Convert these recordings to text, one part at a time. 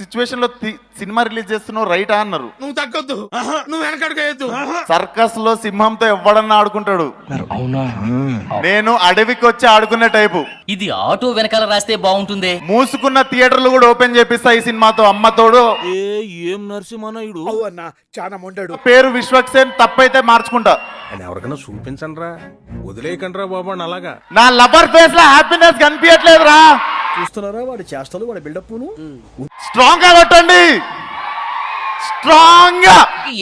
సిచ్యువేషన్లో తి- cinema release చేస్తున్నావు రైటా అన్నారు. నువ్వు తగ్గొద్దు. నువ్వు వెనకడుగు సర్కస్లో సింహంతో ఎవడన్నా ఆడుకుంటాడు? నేను అడవికి వచ్చి ఆడుకునే టైపు. ఇది ఆటో వెనకాల రాస్తే బాగుంటుందే. మూసుకున్న థియేటర్లు కూడా ఓపెన్ చేపిస్తా ఈ సినిమాతో అమ్మతోడు ఏ ఏం నరసింహనాయుడు? అన్న చాలా మొండాడు. పేరు విశ్వక్సేన్ తప్పైతే మార్చుకుంటా. అని ఎవరికైనా చూపించండి రా వదిలేయకండి రా బాబు అని అలాగా. నా లవర్ ఫేస్లో హ్యాపీనెస్ కనిపించట్లేదురా. చూస్తున్నారా వాడి చేష్టలు వాడి బిల్డప్ స్ట్రాంగ్గా కొట్టండి. స్ట్రాంగ్గా.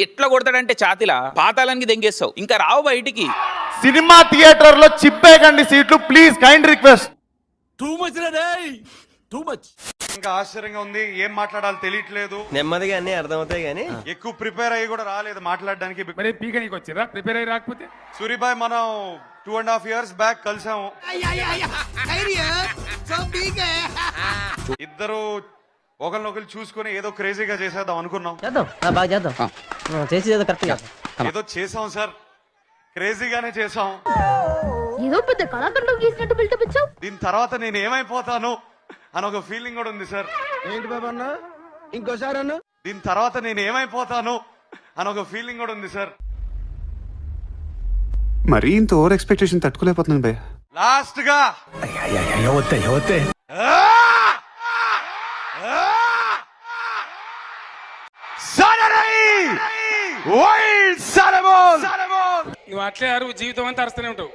ఎట్లా కొడతాడంటే చాతిలా పాతాళానికి దెంగేస్తావు. ఇంకా రావు బయటికి. సినిమా థియేటర్లో చిప్పేయకండి సీట్లు. Please kind request too much too much ఇంకా ఆశ్చర్యంగా ఉంది. ఏం మాట్లాడాలో తెలియట్లేదు. నెమ్మదిగా అన్ని అర్థమవుతాయి కానీ. ఎక్కువ ప్రిపేర్ అయ్యి కూడా రాలేదు మాట్లాడడానికి. మరి పీకనీకి వచ్చిరా ప్రిపేర్ అయ్యి రాకపోతే? సూరిబాయ్ మనం two and half years back కలిసాము. ఇద్దరు ఒకరినొకరు చూసుకొని ఏదో క్రేజీగా చేసేద్దాం అనుకున్నాం. చేద్దాం. ఆ, బాగా చేద్దాం. ఆ, చేసి ఏదో కరెక్ట్ చేద్దాం. ఏదో చేసాం సార్. క్రేజీగానే చేసాం. ఏదో పెద్ద కళాఖండం గీసినట్టు బిల్డప్ ఇచ్చావు? దీని తర్వాత నేను ఏమైపోతాను అని ఒక ఫీలింగ్ కూడా ఉంది సార్. ఏంటి బాబా అన్న? ఇంకోసారి అన్న? దీని తర్వాత నేను ఏమైపోతాను అని ఒక ఫీలింగ్ కూడా ఉంది సార్. మరీ ఇంత ఓవర్ ఎక్స్పెక్టేషన్ తట్టుకోలేకపోతున్నాను భయ్య. లాస్ట్గా! నువ్వు అట్లే అరువు జీవితం అంతా అరుస్తూనే ఉంటావు.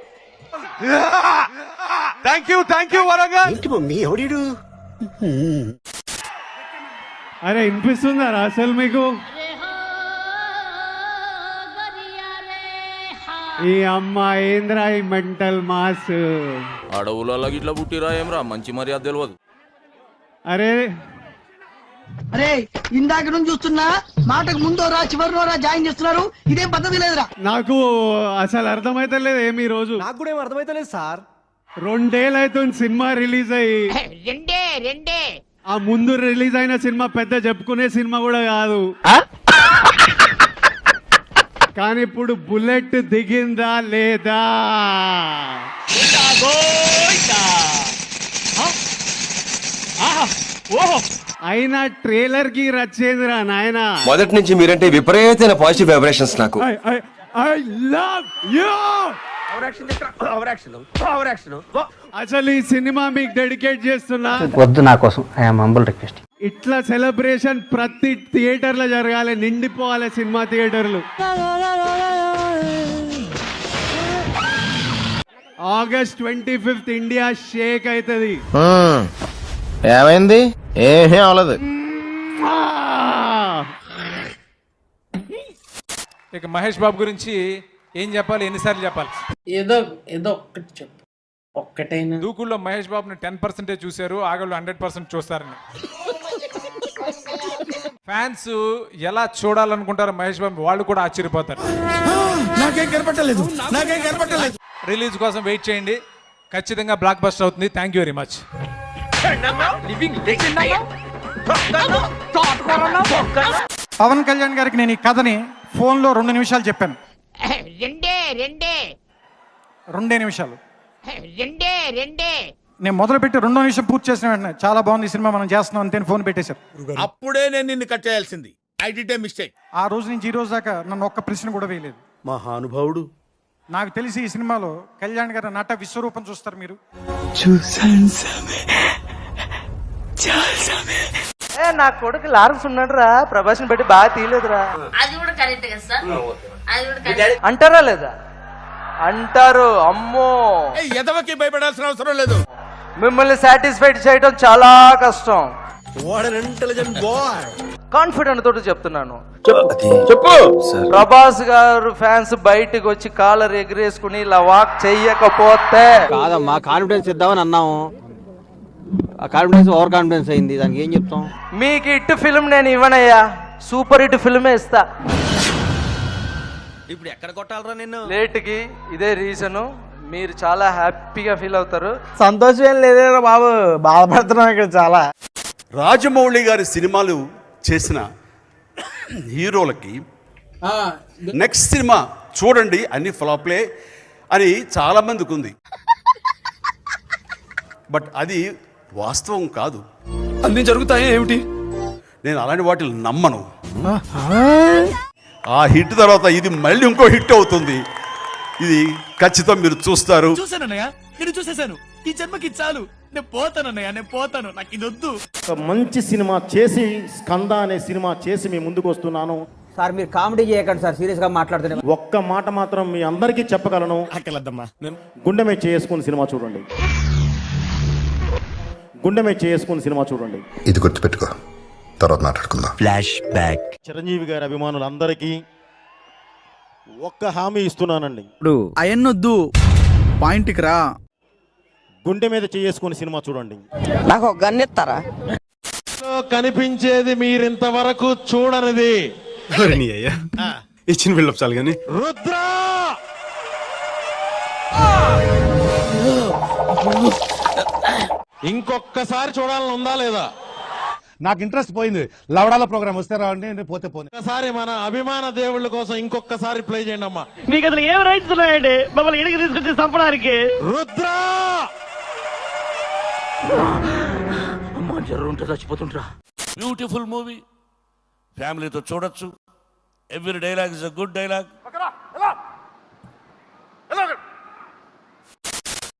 Thank you thank you Warangal ఏంటి మమ్మీ ఎవడీడు? అరే వినిపిస్తుందా అసలు మీకు? ఈ అమ్మ ఏంద్రా ఈ మెంటల్ మాస్? అడవులలో ఇట్లా పుట్టిరా ఏమ్రా? మంచి మర్యాద తెలియదు అరే అరే ఇందాక నుంచి చూస్తున్నా మాటకు ముందో రా చివరిలో రా జాయిన్ చేస్తున్నారు. ఇదేం పద్ధతి లేదురా. నాకు అసలు అర్థమైతే లేదు ఏమి ఈ రోజు. నాకు కూడా ఏం అర్థమైతలేదు సార్. రెండేళ్ళు అవుతుంది సినిమా రిలీజ్ అయ్యి. రెండే రెండే. ఆ ముందు రిలీజ్ అయిన సినిమా పెద్ద చెప్పుకునే సినిమా కూడా కాదు. కానీ ఇప్పుడు బుల్లెట్ దిగిందా లేదా? అయినా ట్రైలర్కి రచ్చేందిరా నాయనా. మొదటి నుంచి మీరంటే విపరీతమైన పాజిటివ్ వైబ్రేషన్స్ నాకు. ఐ లవ్ యూ అసలు ఈ సినిమా మీకు డెడికేట్ చేస్తున్నా? వద్దు నా కోసం. ఐఎమ్ హంబుల్ రిక్వెస్ట్ ఇట్లా సెలబ్రేషన్ ప్రతి థియేటర్లో జరగాలి నిండిపోవాలి సినిమా థియేటర్లు. August twenty fifth India shake అవుతుంది ఏమైంది? ఏమీ అవలేదు. ఇక మహేష్ బాబు గురించి ఏం చెప్పాలి? ఎన్నిసార్లు చెప్పాలి? ఏదో ఏదో ఒక్కటి చెప్పు. ఒక్కటైనా. దూకుల్లో మహేష్ బాబుని టెన్ పర్సెంటే చూశారు ఆగళ్ళు హండ్రెడ్ పర్సెంట్ చూస్తారని. ఫ్యాన్స్ ఎలా చూడాలనుకుంటారో మహేష్ బాబు వాళ్ళు కూడా ఆశ్చర్యపోతారు. నాకేం కనపట్టలేదు. నాకేం కనపట్టలేదు. రిలీజ్ కోసం వెయిట్ చేయండి. ఖచ్చితంగా బ్లాక్ బస్టర్ అవుతుంది. Thank you very much Pawan Kalyan గారికి నేను ఈ కథని ఫోన్లో రెండు నిమిషాలు చెప్పాను. రెండే రెండే. రెండే నిమిషాలు. రెండే రెండే. నేను మొదలు పెట్టి రెండో నిమిషం పూర్తి చేసిన వెంటనే చాలా బాగుంది ఈ సినిమా మనం చేస్తున్నాం అంతే ఫోన్ పెట్టేశారు. అప్పుడే నేను నిన్ను కట్ చేయాల్సింది. ఐ డిడ్ ఏ మిస్టేక్ ఆ రోజు నుంచి ఈ రోజు దాకా నన్ను ఒక్క ప్రశ్న కూడా వేయలేదు. మహానుభావుడు నాకు తెలిసి ఈ సినిమాలో కళ్యాణ్ గారి నట విశ్వరూపం చూస్తారు మీరు. నా కొడుకు లారన్స్ ఉన్నాడు రా ప్రభాస్ని బట్టి బాగా తీయలేదురా. అది కూడా కరెక్ట్ కదా సార్? అది కూడా కరెక్ట్. అంటారా లేదా? అంటారు అమ్మో. ఎదవకి భయపడాల్సిన అవసరం లేదు. మిమ్మల్ని సాటిస్ఫైడ్ చేయడం చాలా కష్టం. కాన్ఫిడెంట్ తోటి చెప్తున్నాను. చెప్పు. ప్రభాస్ గారు ఫ్యాన్స్ బయటకు వచ్చి కాలర్ ఎగిరేసుకుని ఇలా వాక్ చెయ్యకపోతే కాదమ్మా కాన్ఫిడెన్స్ ఇద్దామని అన్నాము. ఆ కాన్ఫిడెన్స్ ఓవర్ కాన్ఫిడెన్స్ అయింది. దానికి ఏం చెప్తాం? మీకు హిట్ ఫిల్మ్ నేను ఇవ్వనయ్యా. సూపర్ హిట్ ఫిల్మే ఇస్తా. ఇప్పుడు ఎక్కడ కొట్టాలరా నిన్ను? లేట్కి ఇదే రీజన్ మీరు చాలా హ్యాపీగా ఫీల్ అవుతారు. సంతోషం ఏం లేదేరా బాబు. బాధపడుతున్నాం ఇక్కడ చాలా. రాజమౌళి గారి సినిమాలు చేసిన హీరోలకి నెక్స్ట్ సినిమా చూడండి అన్ని ఫ్లాప్లే అని చాలా మందికి ఉంది. బట్ అది వాస్తవం కాదు. అన్ని జరుగుతాయి ఏమిటి? నేను అలాంటి వాటిని నమ్మను. ఆ హిట్ తర్వాత ఇది మళ్ళీ ఇంకో హిట్ అవుతుంది. ఇది ఖచ్చితం మీరు చూస్తారు. చూసానన్నయ్య నేను చూసేశాను. ఈ జన్మకి చాలు. నేను పోతానన్నయ్య నేను పోతాను. నాకు ఇది వద్దు. ఒక మంచి సినిమా చేసి స్కంద అనే సినిమా చేసి మీ ముందుకు వస్తున్నాను. సార్ మీరు కామెడీ చేయకండి సార్ సీరియస్గా మాట్లాడుతున్నారు ఒక్క మాట మాత్రం మీ అందరికీ చెప్పగలను. గుండె మీద చేసుకుని సినిమా చూడండి. గుండె మీద చేసుకుని సినిమా చూడండి. ఇది గుర్తుపెట్టుకో. తర్వాత మాట్లాడుకుందాం. చిరంజీవి గారి అభిమానులందరికీ ఒక్క హామీ ఇస్తున్నానండి. ఇప్పుడు అయన్నొద్దు. పాయింట్కి రా. గుండె మీద చేసుకుని సినిమా చూడండి. నాకు ఒక గన్ ఇస్తారా? కనిపించేది మీరింతవరకు చూడనిది. ఇచ్చిన బిల్డప్ చాలు కానీ రుద్ర! ఇంకొక్కసారి చూడాలని ఉందా లేదా? నాకు ఇంట్రెస్ట్ పోయింది. లవడాల ప్రోగ్రామ్ వస్తే రావండి పోతే పోయింది ఒకసారి మన అభిమాన దేవుళ్ళ కోసం ఇంకొకసారి ప్లే చేయండి అమ్మా. మీకు అసలు ఏం రైట్స్ ఉన్నాయండి? మమ్మల్ని ఇడికి తీసుకొచ్చి చంపడానికి. రుద్ర! అమ్మా ఉంటే చచ్చిపోతుంటరా బ్యూటిఫుల్ మూవీ ఫ్యామిలీతో చూడొచ్చు. Every dialogue is a good dialogue